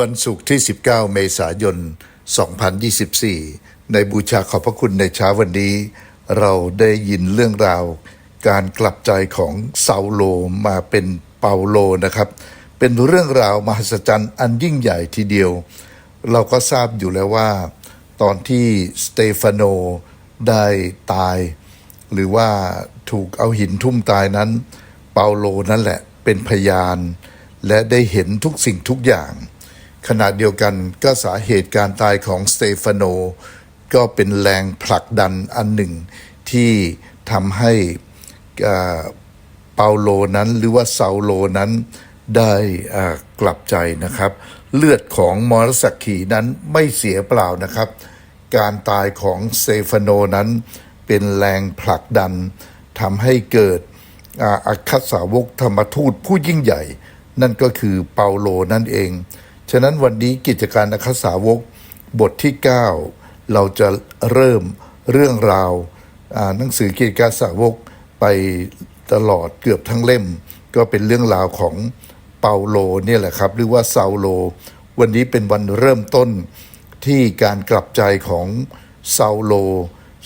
วันศุกร์ที่ 19 เมษายน 2024 ในบูชาขอบพระคุณในเช้าวันนี้ เราได้ยินเรื่องราว การกลับใจของเซาโลมาเป็นเปาโลนะครับ เป็นเรื่องราวมหัศจรรย์อันยิ่งใหญ่ทีเดียว เราก็ทราบอยู่แล้วว่า ตอนที่สเตฟานโนได้ตาย หรือว่าถูกเอาหินทุ่มตายนั้น เปาโลนั่นแหละเป็นพยาน และได้เห็นทุกสิ่งทุกอย่าง ขณะเดียวกันก็สาเหตุการตายของสเตฟานโน ก็เป็นแรงผลักดันอันหนึ่งที่ทำให้เปาโลนั้นหรือว่าเซาโลนั้นได้กลับใจนะครับ เลือดของมอรสักขีนั้นไม่เสียเปล่านะครับ การตายของเซฟานโนนั้นเป็นแรงผลักดันทำให้เกิดอัครสาวกธรรมทูตผู้ยิ่งใหญ่ นั่นก็คือเปาโลนั่นเอง ฉะนั้นวันนี้กิจการอัครสาวกบทที่ 9 เราจะเริ่มเรื่องราวหนังสือกิจการสาวกไปตลอดเกือบทั้งเล่ม ก็เป็นเรื่องราวของเปาโลเนี่ยแหละครับ หรือว่าซาโล วันนี้เป็นวันเริ่มต้นที่การกลับใจของซาโล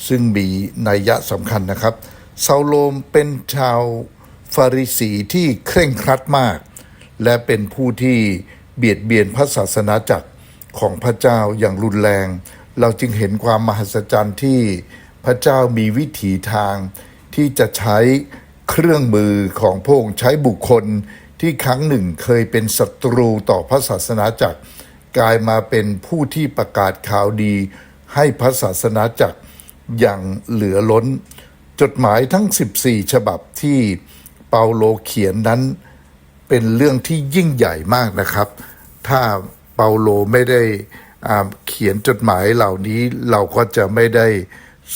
ซึ่งมีนัยยะสำคัญนะครับซาโลเป็นชาวฟาริสีที่เคร่งครัดมาก และเป็นผู้ที่ เบียดเบียนพระศาสนาจักรของพระเจ้าอย่างรุนแรง เราจึงเห็นความมหัศจรรย์ที่พระเจ้ามีวิถีทาง ที่จะใช้เครื่องมือของพระองค์ใช้บุคคลที่ครั้งหนึ่งเคยเป็นศัตรูต่อพระศาสนาจักร กลายมาเป็นผู้ที่ประกาศข่าวดีให้พระศาสนาจักรอย่างเหลือล้น จดหมายทั้ง 14 ฉบับที่เปาโลเขียนนั้น เป็นเรื่องที่ยิ่งใหญ่มากนะครับ ถ้าเปาโลไม่ได้เขียนจดหมายเหล่านี้เราก็จะไม่ได้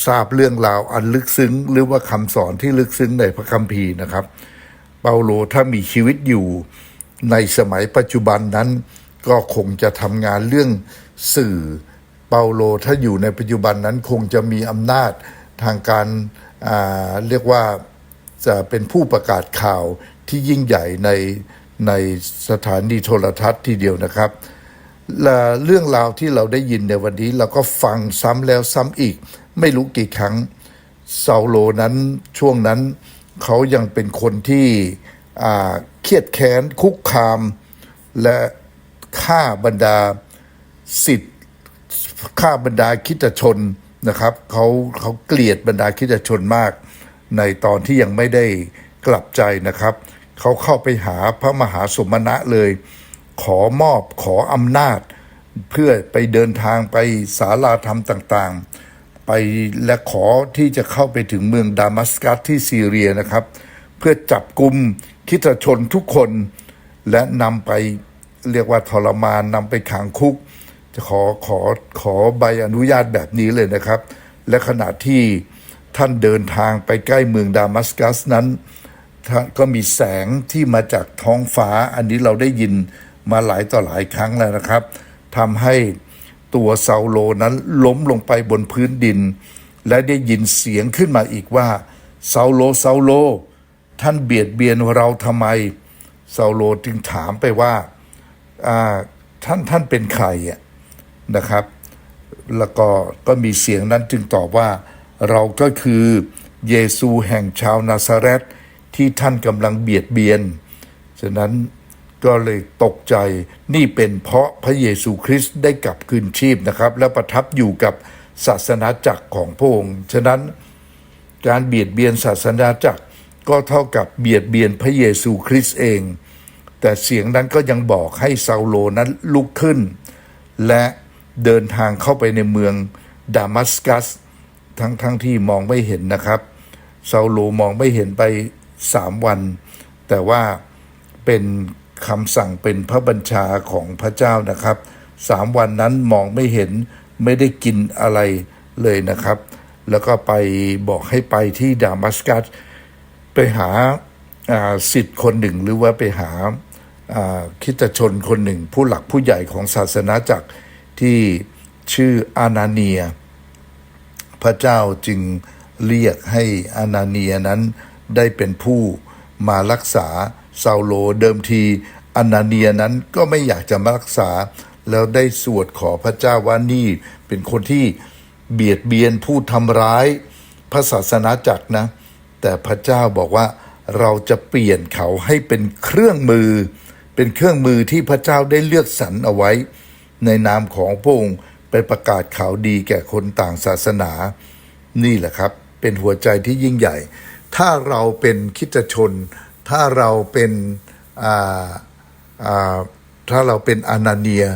ทราบเรื่องราวอันลึกซึ้ง หรือว่าคำสอนที่ลึกซึ้งในพระคัมภีร์นะครับ เปาโลถ้ามีชีวิตอยู่ในสมัยปัจจุบันนั้น ก็คงจะทำงานเรื่องสื่อเปาโลถ้าอยู่ในปัจจุบันนั้นคงจะมีอำนาจทางการาเรียกว่าจะเป็นผู้ประกาศข่าวที่ยิ่งใหญ่ใน ในสถานีโทรทัศน์ทีเดียวนะครับและเรื่องราวที่เราได้ยินในวันนี้เราก็ฟังซ้ำแล้วซ้ำอีก ไม่รู้กี่ครั้งเซาโลนั้นช่วงนั้นเขายังเป็นคนที่เครียดแค้นคุกคาม และฆ่าบรรดาสิทธิ์ฆ่าบรรดาคิดชนนะครับเขาเขาเกลียดบรรดาคิดชนมาก ในตอนที่ยังไม่ได้กลับใจนะครับ เขาเข้าไปหาพระมหาสมณะเลย ขอมอบขออำนาจ เพื่อไปเดินทางไปศาลาธรรมต่างๆ ไปและขอที่จะเข้าไปถึงเมืองดามัสกัสที่ซีเรียนะครับ เพื่อจับกลุ่มคิดชนทุกคนและนำไปเรียกว่าทรมานนำไปขังคุก จะขอขอขอใบอนุญาตแบบนี้เลยนะครับ และขณะที่ท่านเดินทางไปใกล้เมืองดามัสกัสนั้น ก็มีแสงที่มาจากท้องฟ้า อันนี้เราได้ยินมาหลายต่อหลายครั้งแล้วนะครับทำให้ตัวเซาโลนั้นล้มลงไปบนพื้นดิน และได้ยินเสียงขึ้นมาอีกว่าเซาโลเซาโล ท่านเบียดเบียนเราทำไมเซาโลจึงถามไปว่าท่านท่านเป็นใครนะครับ แล้วก็ก็มีเสียงนั้นจึงตอบว่า เราก็คือเยซูแห่งชาวนาซาเรต ที่ท่านกำลังเบียดเบียน ฉะนั้นก็เลยตกใจนี่เป็นเพราะพระเยซูคริสต์ได้กลับคืนชีพนะครับ และประทับอยู่กับศาสนาจักรของพระองค์ ฉะนั้นการเบียดเบียนศาสนาจักรก็เท่ากับเบียดเบียนพระเยซูคริสต์เอง แต่เสียงนั้นก็ยังบอกให้ซาโลนั้นลุกขึ้น และเดินทางเข้าไปในเมืองดามัสกัส ทั้งทั้งที่มองไม่เห็นนะครับซาโลมองไม่เห็นไป สามวัน แต่ว่าเป็นคำสั่งเป็นพระบัญชาของพระเจ้านะครับสามวันนั้นมองไม่เห็นไม่ได้กินอะไรเลยนะครับ แล้วก็ไปบอกให้ไปที่ดามัสกัสไปหาาสิทธิ์คนหนึ่งหรือว่าไปหาาคริดชนคนหนึ่ง ผู้หลักผู้ใหญ่ของศาสนาจักรที่ชื่ออานาเนีย พระเจ้าจึงเรียกให้อานาเนียนั้น ได้เป็นผู้มารักษาเซาโลเดิมทีอนาเนียนั้นก็ไม่อยากจะมารักษา แล้วได้สวดขอพระเจ้าว่านี่เป็นคนที่เบียดเบียนผู้ทำร้ายพระศาสนาจักรนะ แต่พระเจ้าบอกว่าเราจะเปลี่ยนเขาให้เป็นเครื่องมือ เป็นเครื่องมือที่พระเจ้าได้เลือกสรรเอาไว้ ในนามของพระองค์ไปประกาศข่าวดีแก่คนต่างศาสนา นี่แหละครับ เป็นหัวใจที่ยิ่งใหญ่ ถ้าเราเป็นคิดชน ถ้าเราเป็นถ้าเราเป็นอนาเนีย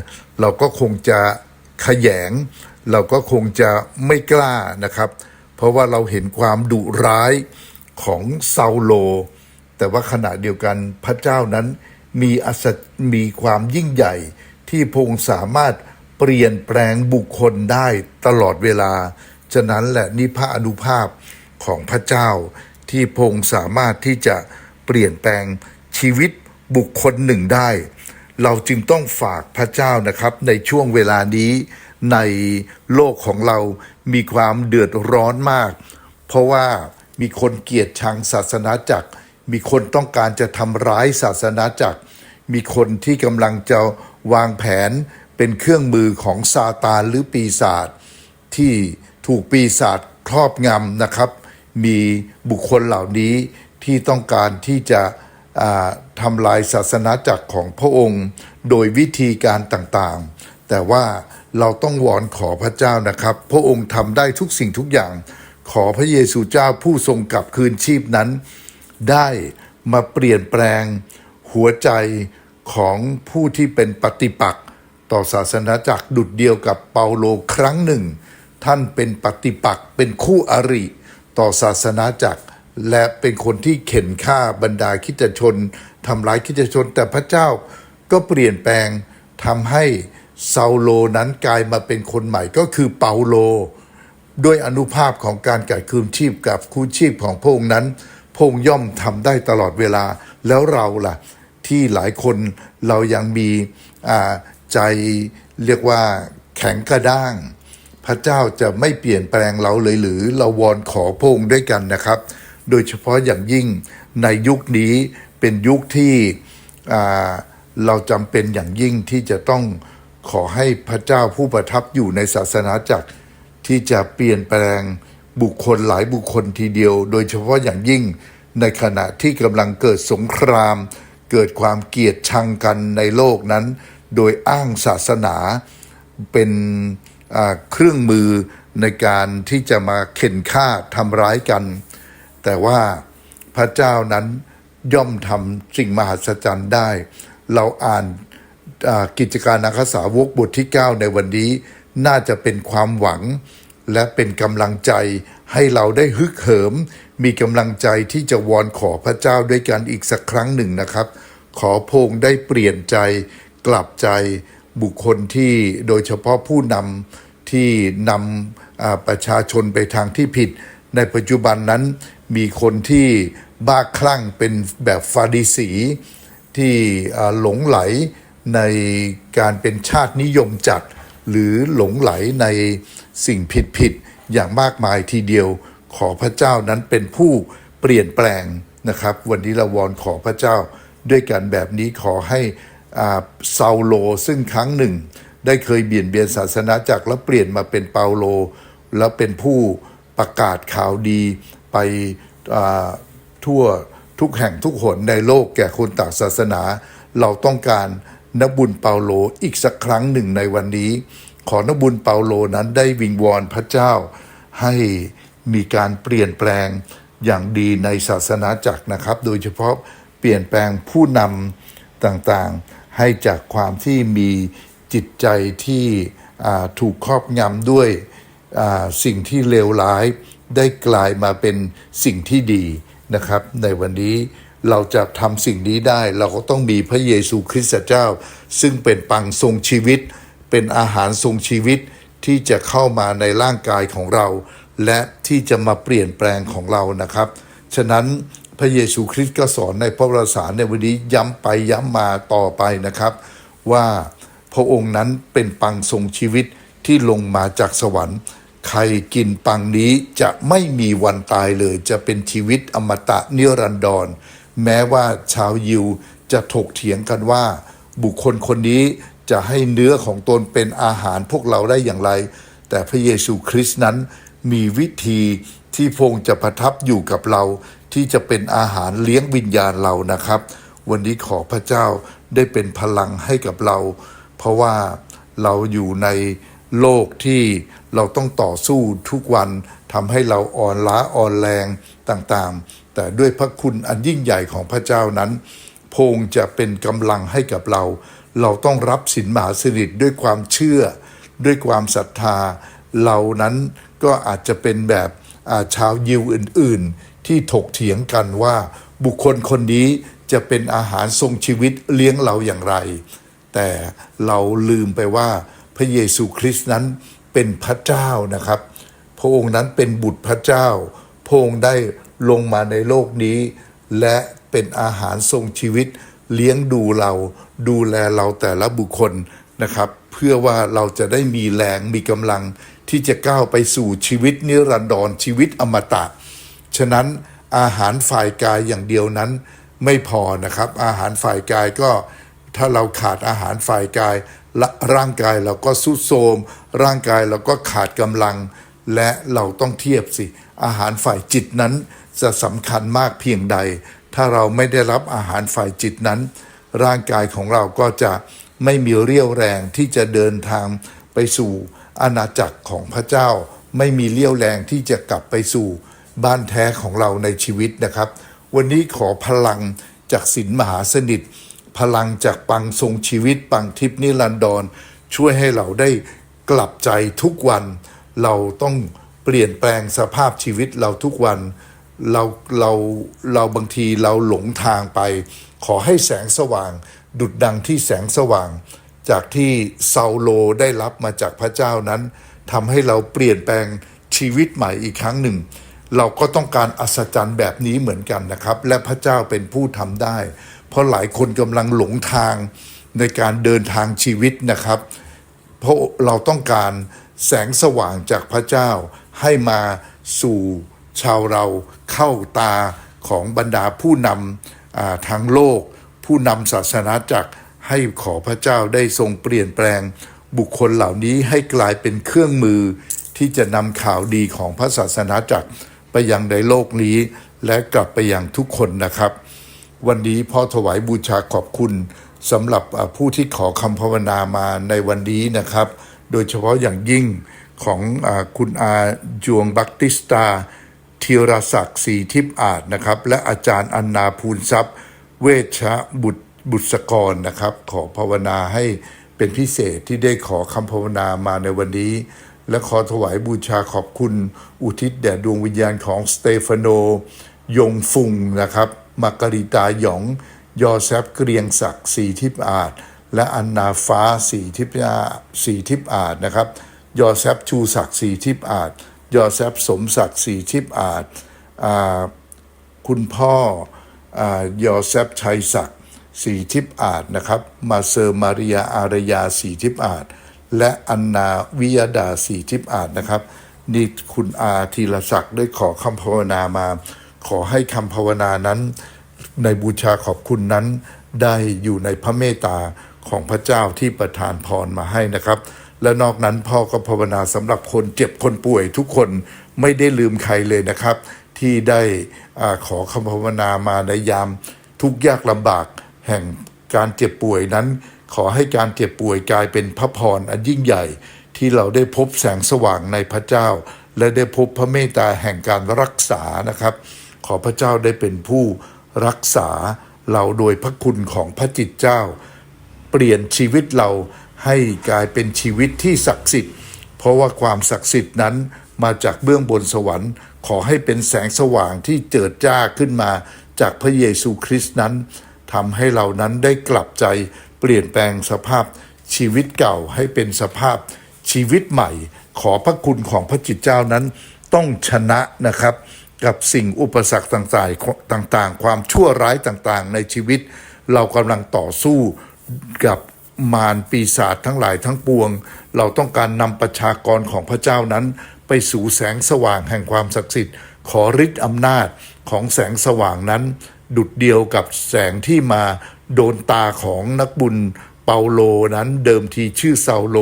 เราก็คงจะขยง เราก็คงจะไม่กล้านะครับ เพราะว่าเราเห็นความดุร้ายของซาโล แต่ว่าขณะเดียวกันพระเจ้านั้นมีอัศมีความยิ่งใหญ่ที่พงค์สามารถเปลี่ยนแปลงบุคคลได้ตลอดเวลา ฉะนั้นแหละนี่พระอนุภาพของพระเจ้า ที่พงค์สามารถที่จะเปลี่ยนแปลงชีวิตบุคคลหนึ่งได้ เราจึงต้องฝากพระเจ้านะครับ ในช่วงเวลานี้ในโลกของเรามีความเดือดร้อนมาก เพราะว่ามีคนเกลียดชังศาสนาจักร มีคนต้องการจะทำร้ายศาสนาจักร มีคนที่กำลังจะวางแผนเป็นเครื่องมือของซาตานหรือปีศาจที่ถูกปีศาจครอบงำนะครับ มีบุคคลเหล่านี้ที่ต้องการที่จะทำลายศาสนาจักรของพระองค์ โดยวิธีการต่างๆ แต่ว่าเราต้องวอนขอพระเจ้านะครับ พระองค์ทำได้ทุกสิ่งทุกอย่าง ขอพระเยซูเจ้าผู้ทรงกลับคืนชีพนั้น ได้มาเปลี่ยนแปลงหัวใจของผู้ที่เป็นปฏิปักษ์ต่อศาสนาจักรดุดเดียวกับเปาโลครั้งหนึ่ง ท่านเป็นปฏิปักษ์เป็นคู่อริ ต่อศาสนาจักร และเป็นคนที่เข็นฆ่าบรรดาคริดชนทำร้ายคริดชน แต่พระเจ้าก็เปลี่ยนแปลงทำให้ซาโลนั้นกลายมาเป็นคนใหม่ก็คือเปาโล ด้วยอนุภาพของการกัดคืนชีพกับคู่ชีพของพระองค์นั้นพงย่อมทำได้ตลอดเวลาแล้วเราล่ะ ที่หลายคนเรายังมีใจเรียกว่าแข็งกระด้าง พระเจ้าจะไม่เปลี่ยนแปลงเราเลยหรือเราวอนขอพระองค์ด้วยกันนะครับ โดยเฉพาะอย่างยิ่งในยุคนี้เป็นยุคที่เราจำเป็นอย่างยิ่งที่จะต้องขอให้พระเจ้าผู้ประทับอยู่ในศาสนาจักรที่จะเปลี่ยนแปลงบุคคลหลายบุคคลทีเดียว โดยเฉพาะอย่างยิ่งในขณะที่กำลังเกิดสงคราม เกิดความเกลียดชังกันในโลกนั้น โดยอ้างศาสนาเป็น เครื่องมือในการที่จะมาเข็นฆ่าทำร้ายกัน แต่ว่าพระเจ้านั้นย่อมทำสิ่งมหัศจรรย์ได้ เราอ่านกิจการนักสาวกบทที่ 9 ในวันนี้น่าจะเป็นความหวัง และเป็นกำลังใจให้เราได้ฮึกเหิม มีกำลังใจที่จะวอนขอพระเจ้าด้วยกันอีกสักครั้งหนึ่งนะครับ ขอพงได้เปลี่ยนใจกลับใจ บุคคลที่โดยเฉพาะผู้นำที่นำประชาชนไปทางที่ผิด ในปัจจุบันนั้นมีคนที่บ้าคลั่งเป็นแบบฟาริสี ที่หลงไหลในการเป็นชาตินิยมจัด หรือหลงไหลในสิ่งผิดๆอย่างมากมายทีเดียวขอพระเจ้านั้นเป็นผู้เปลี่ยนแปลงนะครับ วันนี้เราวอนขอพระเจ้าด้วยกันแบบนี้ขอให้ อ่าซาโล ซึ่งครั้งหนึ่ง ได้เคยเบียดเบียนศาสนาจักรแล้วเปลี่ยนมาเป็นเปาโล แล้วเป็นผู้ประกาศข่าวดีไปทั่วทุกแห่งทุกหนในโลกแก่คนต่างศาสนา เราต้องการนบุญเปาโลอีกสักครั้งหนึ่งในวันนี้ ขอนบุญเปาโลนั้นได้วิงวอนพระเจ้า ให้มีการเปลี่ยนแปลงอย่างดีในศาสนาจักรนะครับ โดยเฉพาะเปลี่ยนแปลงผู้นำต่างๆ ให้จากความที่มีจิตใจที่ถูกครอบงำด้วยสิ่งที่เลวร้าย ได้กลายมาเป็นสิ่งที่ดีนะครับ ในวันนี้เราจะทำสิ่งนี้ได้ เราก็ต้องมีพระเยซูคริสต์เจ้า ซึ่งเป็นปังทรงชีวิต เป็นอาหารทรงชีวิตที่จะเข้ามาในร่างกายของเรา และที่จะมาเปลี่ยนแปลงของเรานะครับ ฉะนั้น พระเยซูคริสต์ก็สอนในพระวรสารในวันนี้ย้ำไปย้ำมาต่อไปนะครับ ว่าพระองค์นั้นเป็นปังทรงชีวิตที่ลงมาจากสวรรค์ ใครกินปังนี้จะไม่มีวันตายเลย จะเป็นชีวิตอมตะนิรันดร แม้ว่าชาวยิวจะถกเถียงกันว่า บุคคลคนนี้จะให้เนื้อของตนเป็นอาหารพวกเราได้อย่างไร แต่พระเยซูคริสต์นั้น มีวิธีที่พงค์จะประทับอยู่กับเรา ที่จะเป็นอาหารเลี้ยงวิญญาณเรานะครับ วันนี้ขอพระเจ้าได้เป็นพลังให้กับเรา เพราะว่าเราอยู่ในโลกที่เราต้องต่อสู้ทุกวันทำให้เราอ่อนล้าอ่อนแรงต่างๆ แต่ด้วยพระคุณอันยิ่งใหญ่ของพระเจ้านั้น พงค์จะเป็นกำลังให้กับเรา เราต้องรับสินมหาสนิทด้วยความเชื่อ ด้วยความศรัทธา เรานั้น ก็อาจจะเป็นแบบชาวยิวอื่น ๆ ที่ถกเถียงกันว่าบุคคลคนนี้จะเป็นอาหารทรงชีวิตเลี้ยงเราอย่างไร แต่เราลืมไปว่าพระเยซูคริสต์นั้นเป็นพระเจ้านะครับ พระองค์นั้นเป็นบุตรพระเจ้า พระองค์ได้ลงมาในโลกนี้ และเป็นอาหารทรงชีวิตเลี้ยงดูเรา ดูแลเราแต่ละบุคคลนะครับ เพื่อว่าเราจะได้มีแรงมีกำลังที่จะก้าวไปสู่ชีวิตนิรันดรชีวิตอมตะ ฉะนั้นอาหารฝ่ายกายอย่างเดียวนั้นไม่พอนะครับ อาหารฝ่ายกายก็ถ้าเราขาดอาหารฝ่ายกายร่างกายเราก็สุดโทมร่างกายเราก็ขาดกำลัง และเราต้องเทียบสิ อาหารฝ่ายจิตนั้นจะสำคัญมากเพียงใด ถ้าเราไม่ได้รับอาหารฝ่ายจิตนั้น ร่างกายของเราก็จะ ไม่มีเรี่ยวแรงที่จะเดินทางไปสู่อาณาจักรของพระเจ้า ไม่มีเรี่ยวแรงที่จะกลับไปสู่บ้านแท้ของเราในชีวิตนะครับ วันนี้ขอพลังจากศีลมหาสนิท พลังจากปังทรงชีวิตปังทิพนิรันดร ช่วยให้เราได้กลับใจทุกวัน เราต้องเปลี่ยนแปลงสภาพชีวิตเราทุกวันเราเราเราบางทีเราหลงทางไป ขอให้แสงสว่าง ดุดดังที่แสงสว่าง จากที่ซาโลได้รับมาจากพระเจ้านั้นทำให้เราเปลี่ยนแปลงชีวิตใหม่อีกครั้งหนึ่ง เราก็ต้องการอัศจรรย์แบบนี้เหมือนกันนะครับ และพระเจ้าเป็นผู้ทำได้ เพราะหลายคนกำลังหลงทางในการเดินทางชีวิตนะครับ เพราะเราต้องการแสงสว่างจากพระเจ้าให้มาสู่ชาวเราเข้าตาของบรรดาผู้นำทางโลก ผู้นำศาสนาจักรให้ขอพระเจ้าได้ทรงเปลี่ยนแปลง บุคคลเหล่านี้ให้กลายเป็นเครื่องมือ ที่จะนำข่าวดีของพระศาสนาจักรไปยังในโลกนี้ และกลับไปยังทุกคนนะครับ วันนี้พ่อถวายบูชาขอบคุณสำหรับผู้ที่ขอคำภาวนามาในวันนี้นะครับ โดยเฉพาะอย่างยิ่งของอคุณอาจวงบักติสตาธีรศักดิ์ศรีทิพย์อาจนะครับ และอาจารย์อันนาภูลทรัพย์ เวชบุตรบุษกรนะครับ ขอภาวนาให้เป็นพิเศษที่ได้ขอคำภาวนามาในวันนี้ และขอถวายบูชาขอบคุณ อุทิศแด่ดวงวิญญาณของสเตฟานโน ยงฟุงนะครับมาการิตาหยอง ยอแซฟเกรียงศักดิ์สีทิพอาจ และอันนาฟ้าสีทิพยาสีทิพอาจนะครับ ยอแซฟชูศักดิ์สีทิพอาจ ยอแซฟสมศักดิ์สีทิพอาจอคุณพ่อ ยอเซฟชัยศักดิ์สีทิพย์อาจนะครับ มาเซอร์มาริยาอารยาสีทิพย์อาจ และอันนาวิยดาสีทิพย์อาจนะครับ นี่คุณอาธีรศักดิ์ได้ขอคำภาวนามา ขอให้คำภาวนานั้น ในบูชาขอบคุณนั้น ได้อยู่ในพระเมตตาของพระเจ้าที่ประทานพรมาให้นะครับ และนอกนั้นพ่อก็ภาวนาสำหรับคนเจ็บคนป่วยทุกคนไม่ได้ลืมใครเลยนะครับ ที่ได้อาขอคำภาวนามาในยามทุกข์ยากลำบากแห่งการเจ็บป่วยนั้น ขอให้การเจ็บป่วยกลายเป็นพระพรอันยิ่งใหญ่ ที่เราได้พบแสงสว่างในพระเจ้า และได้พบพระเมตตาแห่งการรักษานะครับ ขอพระเจ้าได้เป็นผู้รักษาเราโดยพระคุณของพระจิตเจ้า เปลี่ยนชีวิตเราให้กลายเป็นชีวิตที่ศักดิ์สิทธิ์ เพราะว่าความศักดิ์สิทธิ์นั้นมาจากเบื้องบนสวรรค์ ขอให้เป็นแสงสว่างที่เจิดจ้าขึ้นมา จากพระเยซูคริสต์นั้นทำให้เรานั้นได้กลับใจเปลี่ยนแปลงสภาพชีวิตเก่าให้เป็นสภาพชีวิตใหม่ ขอพระคุณของพระจิตเจ้านั้นต้องชนะนะครับ กับสิ่งอุปสรรคต่างๆต่างๆ ความชั่วร้ายต่างๆ ในชีวิต เรากำลังต่อสู้กับมารปีศาจทั้งหลายทั้งปวง เราต้องการนำประชากรของพระเจ้านั้น ไปสู่แสงสว่างแห่งความศักดิ์สิทธิ์ ขอฤทธิ์อำนาจของแสงสว่างนั้น ดุดเดียวกับแสงที่มาโดนตาของนักบุญเปาโลนั้นเดิมทีชื่อเซาโล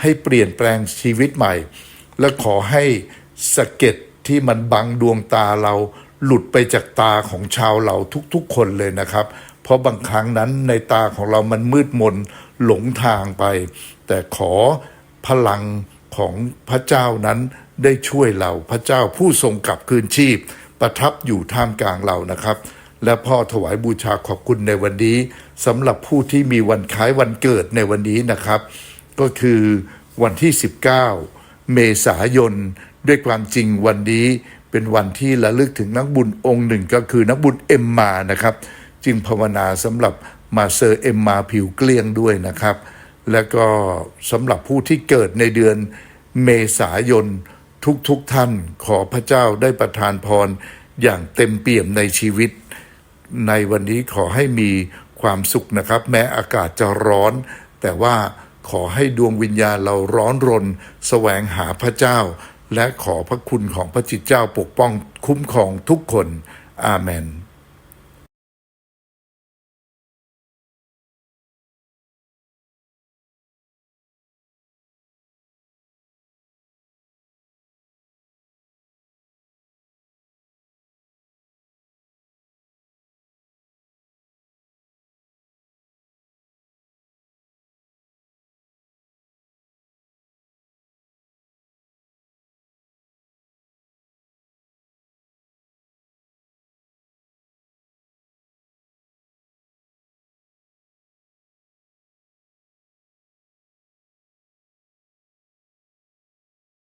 ให้เปลี่ยนแปลงชีวิตใหม่ และขอให้สะเก็ดที่มันบังดวงตาเราหลุดไปจากตาของชาวเราทุกๆคนเลยนะครับ เพราะบางครั้งนั้นในตาของเรามันมืดมนหลงทางไป แต่ขอพลัง ของพระเจ้านั้นได้ช่วยเราพระเจ้าผู้ทรงกลับคืนชีพ ประทับอยู่ท่ามกลางเรานะครับ และพ่อถวายบูชาขอบคุณในวันนี้สำหรับผู้ที่มีวันคล้ายวันเกิดในวันนี้นะครับ ก็คือวันที่ 19 เมษายน ด้วยความจริงวันนี้เป็นวันที่ระลึกถึงนักบุญองค์หนึ่งก็คือนักบุญเอ็มมานะครับ จึงภาวนาสำหรับมาเซอร์เอ็มมาผิวเกลี้ยงด้วยนะครับ และก็สำหรับผู้ที่เกิดในเดือนเมษายนทุกๆทท่านขอพระเจ้าได้ประทานพรอย่างเต็มเปี่ยมในชีวิต ในวันนี้ขอให้มีความสุขนะครับ แม้อากาศจะร้อน แต่ว่าขอให้ดวงวิญญาณเราร้อนรนแสวงหาพระเจ้า และขอพระคุณของพระจิตเจ้าปกป้องคุ้มครองทุกคน อาเมน